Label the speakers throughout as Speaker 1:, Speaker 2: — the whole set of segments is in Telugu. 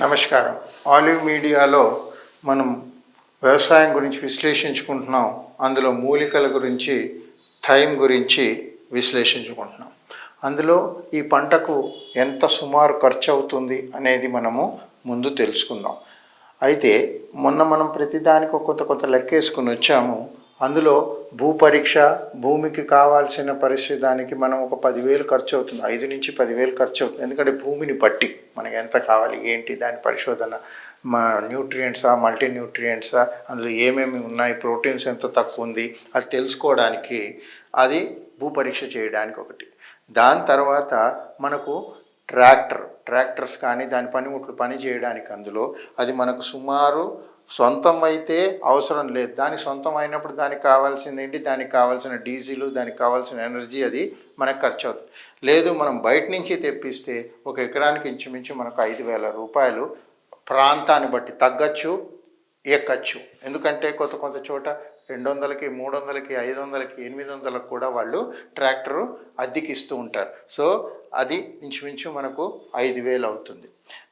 Speaker 1: నమస్కారం. ఆలివ్ మీడియాలో మనం వ్యవసాయం గురించి విశ్లేషించుకుంటున్నాం. అందులో మూలికల గురించి టైం గురించి విశ్లేషించుకుంటున్నాం. అందులో ఈ పంటకు ఎంత సుమారు ఖర్చు అవుతుంది అనేది మనము ముందు తెలుసుకుందాం. అయితే మొన్న మనం ప్రతిదానికి కొత్త కొత్త లెక్క లెక్కేసుకుని వచ్చాము. అందులో భూ పరీక్ష భూమికి కావాల్సిన పరిస్థితి దానికి మనం ఒక పదివేలు ఖర్చు అవుతుంది ఐదు నుంచి పదివేలు ఖర్చు అవుతుంది ఎందుకంటే భూమిని బట్టి మనకి ఎంత కావాలి ఏంటి దాని పరిశోధన మా న్యూట్రియంట్సా మల్టీ న్యూట్రియంట్సా అందులో ఏమేమి ఉన్నాయి ప్రోటీన్స్ ఎంత తక్కువ ఉంది అది తెలుసుకోవడానికి అది భూ పరీక్ష చేయడానికి ఒకటి. దాని తర్వాత మనకు ట్రాక్టర్ ట్రాక్టర్స్ కానీ దాని పనిముట్లు పని చేయడానికి అందులో అది మనకు సుమారు సొంతం అయితే అవసరం లేదు. దాని సొంతం అయినప్పుడు దానికి కావాల్సింది ఏంటి? దానికి కావాల్సిన డీజిల్ దానికి కావాల్సిన ఎనర్జీ అది మనకు ఖర్చు అవుతుంది. లేదు మనం బయట నుంచి తెప్పిస్తే ఒక ఎకరానికి ఇంచుమించు మనకు ఐదు వేల రూపాయలు ప్రాంతాన్ని బట్టి తగ్గచ్చు. ఎక్కచ్చు. ఎందుకంటే కొత్త కొంత చోట రెండు వందలకి మూడు వందలకి ఐదు వందలకి ఎనిమిది వందలకు కూడా వాళ్ళు ట్రాక్టరు అద్దెకిస్తూ ఉంటారు. సో అది ఇంచుమించు మనకు ఐదు వేలు అవుతుంది.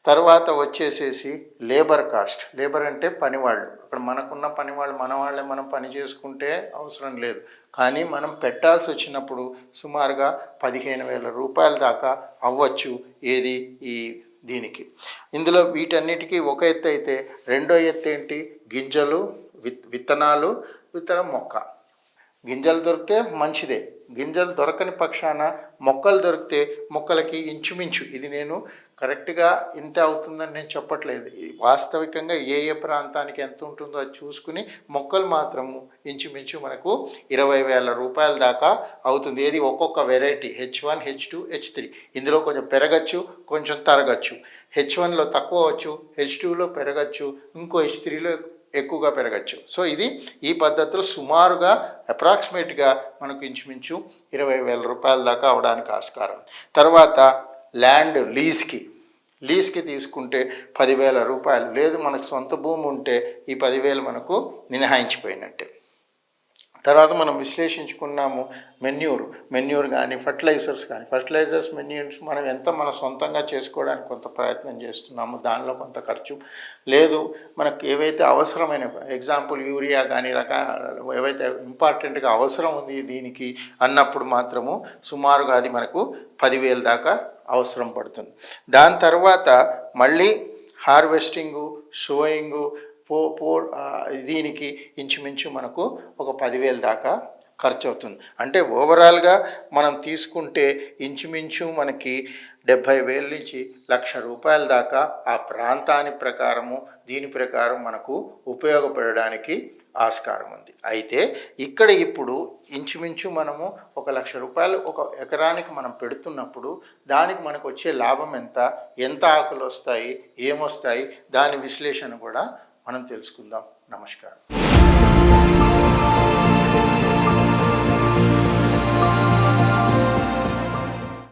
Speaker 1: తర్వాత వచ్చేసేసి లేబర్ కాస్ట్. లేబర్ అంటే పనివాళ్ళు. అక్కడ మనకున్న పనివాళ్ళు మన వాళ్ళే మనం పని చేసుకుంటే అవసరం లేదు. కానీ మనం పెట్టాల్సి వచ్చినప్పుడు సుమారుగా పదిహేను వేల రూపాయల దాకా అవ్వచ్చు. ఏది? ఈ దీనికి. ఇందులో వీటన్నిటికీ ఒక ఎత్తు అయితే రెండో ఎత్తు ఏంటి గింజలు విత్ విత్తనాలు విత్తనం మొక్క. గింజలు దొరికితే మంచిదే. గింజలు దొరకని పక్షాన మొక్కలు దొరికితే మొక్కలకి ఇంచుమించు ఇది నేను కరెక్ట్గా ఇంత అవుతుందని నేను చెప్పట్లేదు. వాస్తవికంగా ఏ ఏ ప్రాంతానికి ఎంత ఉంటుందో అది చూసుకుని మొక్కలు మాత్రము ఇంచుమించు మనకు ఇరవై వేల రూపాయల దాకా అవుతుంది. ఏది ఒక్కొక్క variety H one H two H three. ఇందులో కొంచెం పెరగచ్చు కొంచెం తరగచ్చు. హెచ్ వన్లో తక్కువ వచ్చు హెచ్ టూలో పెరగచ్చు ఇంకో హెచ్ త్రీలో ఎక్కువగా పెరగచ్చు. సో ఇది ఈ పద్ధతిలో సుమారుగా అప్రాక్సిమేట్గా మనకు ఇంచుమించు ఇరవై వేల రూపాయల దాకా అవడానికి ఆస్కారం. తర్వాత ల్యాండ్ లీజ్కి లీజ్కి తీసుకుంటే పదివేల రూపాయలు. లేదు మనకు సొంత భూమి ఉంటే ఈ పదివేలు మనకు మినహాయించిపోయినట్టే. తర్వాత మనం విశ్లేషించుకున్నాము మెన్యూర్ మెన్యూర్ కానీ ఫర్టిలైజర్స్ కానీ. ఫర్టిలైజర్స్ మెన్యూర్స్ మనం ఎంత మన సొంతంగా చేసుకోవడానికి కొంత ప్రయత్నం చేస్తున్నాము దానిలో కొంత ఖర్చు. లేదు మనకు ఏవైతే అవసరమైన ఎగ్జాంపుల్ యూరియా కానీ రకాల ఏవైతే ఇంపార్టెంట్గా అవసరం ఉంది దీనికి అన్నప్పుడు మాత్రము సుమారుగా అది మనకు పదివేల దాకా అవసరం పడుతుంది. దాని తర్వాత మళ్ళీ హార్వెస్టింగు షోయింగు పో పో దీనికి ఇంచుమించు మనకు ఒక పదివేలు దాకా ఖర్చు అవుతుంది అంటే ఓవరాల్గా మనం తీసుకుంటే ఇంచుమించు మనకి డెబ్భై వేల నుంచి లక్ష రూపాయల దాకా ఆ ప్రాంతాని ప్రకారము దీని ప్రకారం మనకు ఉపయోగపడడానికి ఆస్కారం ఉంది. అయితే ఇక్కడ ఇప్పుడు ఇంచుమించు మనము ఒక లక్ష రూపాయలు ఒక ఎకరానికి మనం పెడుతున్నప్పుడు దానికి మనకు వచ్చే లాభం ఎంత ఎంత ఆకులు వస్తాయి ఏమొస్తాయి దాని విశ్లేషణ కూడా మనం తెలుసుకుందాం. నమస్కారం.